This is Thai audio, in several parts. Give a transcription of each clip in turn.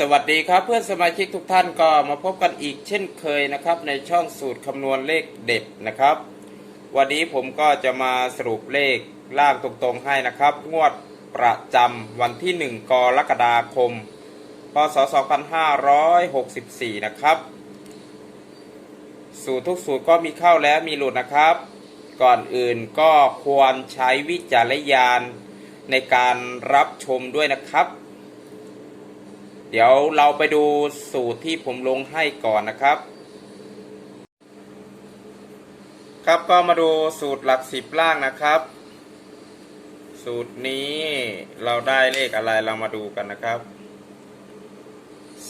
สวัสดีครับเพื่อนสมาชิกทุกท่านก็มาพบกันอีกเช่นเคยนะครับ ในช่องสูตรคำนวณเลขเด็ดนะครับ วันนี้ผมก็จะมาสรุปเลขล่างตรงๆให้นะครับ งวดประจำวันที่ 1 กรกฎาคม พศ 2564 นะครับ สูตรทุกสูตรก็มีเข้าและมีหลุดนะครับ ก่อนอื่นก็ควรใช้วิจารณญาณในการรับชมด้วยนะครับ เดี๋ยวเราไปดูสูตรที่ผมลงให้ก่อนนะครับ ครับก็มาดูสูตรหลักสิบล่างนะครับ สูตรนี้เราได้เลขอะไรเรามาดูกันนะครับ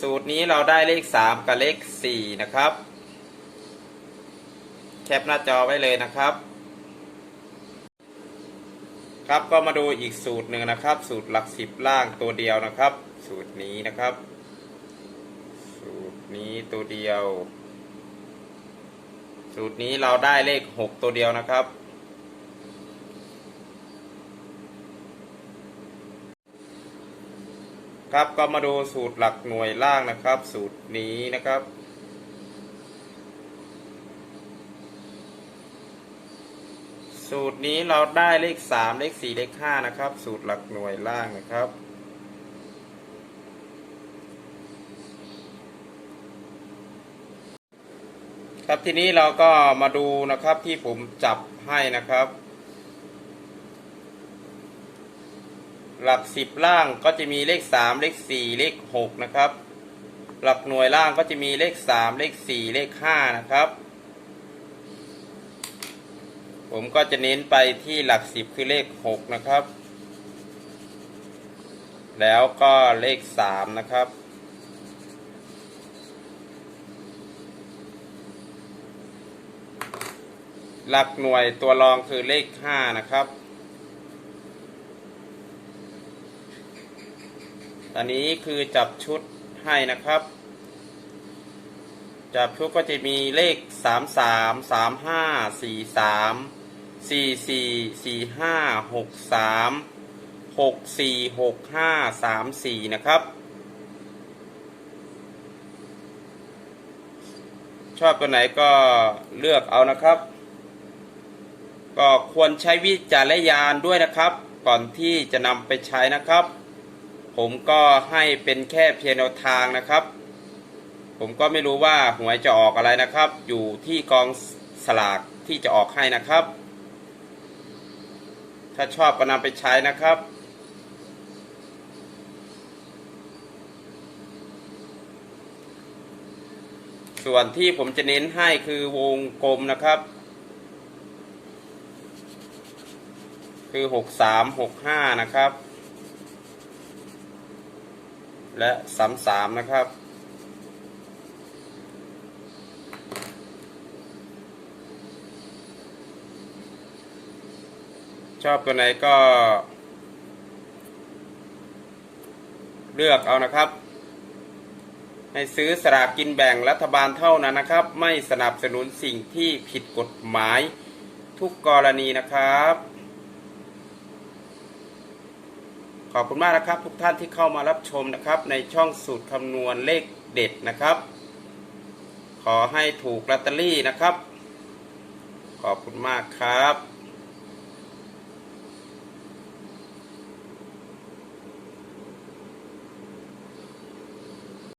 สูตรนี้เราได้เลขสามกับเลขสี่นะครับ แคปหน้าจอไว้เลยนะครับ ครับก็มาดูอีกสูตรหนึ่งนะครับ สูตรหลักสิบล่างตัวเดียวนะครับ สูตรนี้นะครับ สูตรนี้ตัวเดียว สูตรนี้เราได้เลขหกตัวเดียวนะครับ ครับก็มาดูสูตรหลักหน่วยล่างนะครับ สูตรนี้นะครับสูตรนี้เราได้เลขสามเลขสี่เลขห้านะครับ สูตรหลักหน่วยล่างนะครับ ครับทีนี้เราก็มาดูนะครับที่ผมจับให้นะครับ หลักสิบล่างก็จะมีเลขสามเลขสี่เลขหกนะครับ หลักหน่วยล่างก็จะมีเลขสามเลขสี่เลขห้านะครับ ผมก็จะเน้นไปที่หลักสิบคือเลขหกนะครับ แล้วก็เลขสามนะครับ หลักหน่วยตัวรองคือเลขห้านะครับ ตอนนี้คือจับชุดให้นะครับ จับชุดก็จะมีเลขสามสามสามห้าสี่สามสี่สี่สี่ห้าหกสามหกสี่หกห้าสามสี่นะครับ ชอบตัวไหนก็เลือกเอานะครับ ก็ควรใช้วิจารณญาณด้วยนะครับ ก่อนที่จะนำไปใช้นะครับ ผมก็ให้เป็นแค่เพียงแนวทางนะครับ ผมก็ไม่รู้ว่าหวยจะออกอะไรนะครับ อยู่ที่กองสลากที่จะออกให้นะครับ ถ้าชอบก็นำไปใช้นะครับส่วนที่ผมจะเน้นให้คือวงกลมนะครับ คือหกสามหกห้านะครับ และสามสามนะครับ ชอบตัวไหนก็ เลือกเอานะครับ ให้ซื้อสลากกินแบ่งรัฐบาลเท่านั้นนะครับ ไม่สนับสนุนสิ่งที่ผิดกฎหมายทุกกรณีนะครับ ขอบคุณมากนะครับ ทุกท่านที่เข้ามารับชมนะครับ ในช่องสูตรคำนวณเลขเด็ดนะครับ ขอให้ถูกลอตเตอรี่นะครับ ขอบคุณมากครับ